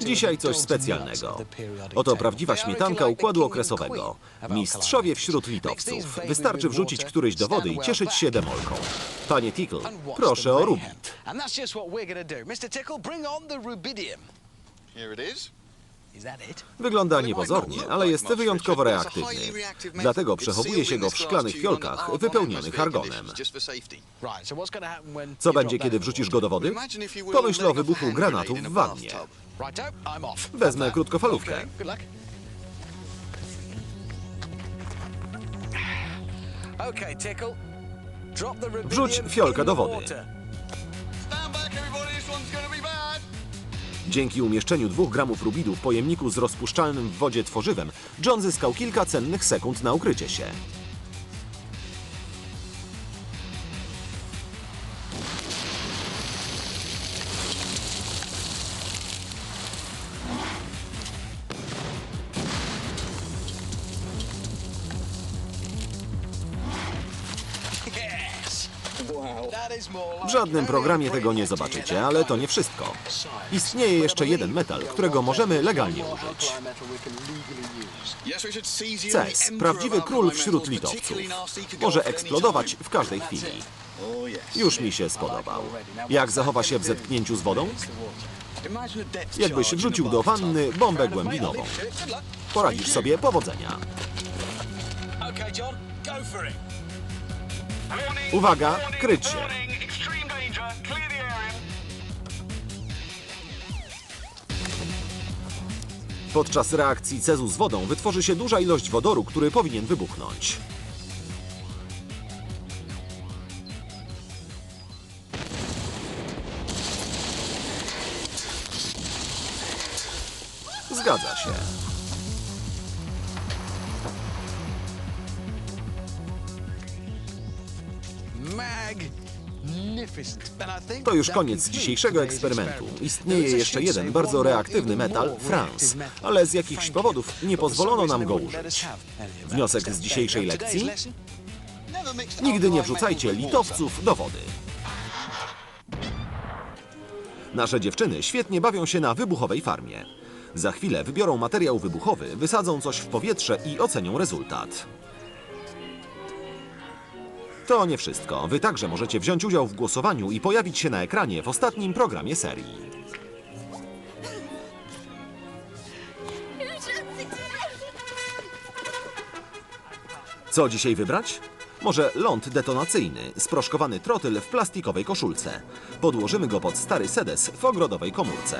Dzisiaj coś specjalnego. Oto prawdziwa śmietanka układu okresowego. Mistrzowie wśród litowców. Wystarczy wrzucić któryś do wody i cieszyć się demolką. Panie Tickle, proszę o rubidium. Here it is. Wygląda niepozornie, ale jest wyjątkowo reaktywny. Dlatego przechowuje się go w szklanych fiolkach wypełnionych argonem. Co będzie, kiedy wrzucisz go do wody? Pomyśl o wybuchu granatu w wannie. Wezmę krótkofalówkę. Wrzuć fiolkę do wody. Dzięki umieszczeniu dwóch gramów rubidu w pojemniku z rozpuszczalnym w wodzie tworzywem, John zyskał kilka cennych sekund na ukrycie się. W żadnym programie tego nie zobaczycie, ale to nie wszystko. Istnieje jeszcze jeden metal, którego możemy legalnie użyć. Ces, prawdziwy król wśród litowców. Może eksplodować w każdej chwili. Już mi się spodobał. Jak zachowa się w zetknięciu z wodą? Jakbyś wrzucił do wanny bombę głębinową. Poradzisz sobie powodzenia. Okay, John, go for it. Uwaga, kryć się. Podczas reakcji cezu z wodą wytworzy się duża ilość wodoru, który powinien wybuchnąć. Zgadza się. To już koniec dzisiejszego eksperymentu. Istnieje jeszcze jeden bardzo reaktywny metal, metal. ale z jakichś powodów nie pozwolono nam go użyć. Wniosek z dzisiejszej lekcji? Nigdy nie wrzucajcie litowców do wody. Nasze dziewczyny świetnie bawią się na wybuchowej farmie. Za chwilę wybiorą materiał wybuchowy, wysadzą coś w powietrze i ocenią rezultat. To nie wszystko. Wy także możecie wziąć udział w głosowaniu i pojawić się na ekranie w ostatnim programie serii. Co dzisiaj wybrać? Może ląd detonacyjny, sproszkowany trotyl w plastikowej koszulce. Podłożymy go pod stary sedes w ogrodowej komórce.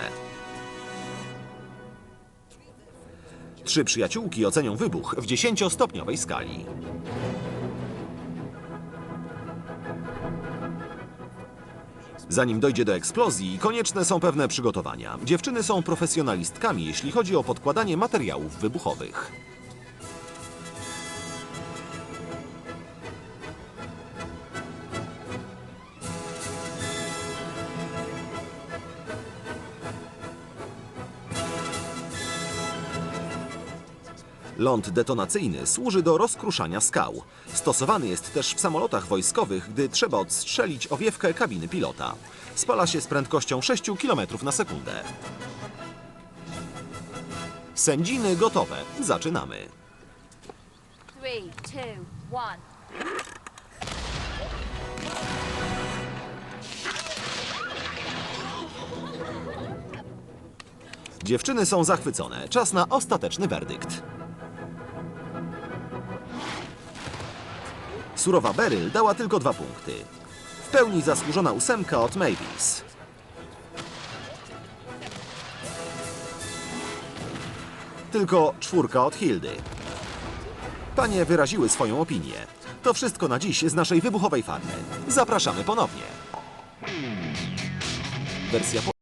Trzy przyjaciółki ocenią wybuch w 10-stopniowej skali. Zanim dojdzie do eksplozji, konieczne są pewne przygotowania. Dziewczyny są profesjonalistkami, jeśli chodzi o podkładanie materiałów wybuchowych. Ląd detonacyjny służy do rozkruszania skał. Stosowany jest też w samolotach wojskowych, gdy trzeba odstrzelić owiewkę kabiny pilota. Spala się z prędkością 6 km na sekundę. Sędziny gotowe. Zaczynamy. Three, two, one. Dziewczyny są zachwycone. Czas na ostateczny werdykt. Surowa Beryl dała tylko dwa punkty. W pełni zasłużona ósemka od Mavis. Tylko czwórka od Hildy. Panie wyraziły swoją opinię. To wszystko na dziś z naszej wybuchowej farmy. Zapraszamy ponownie. Wersja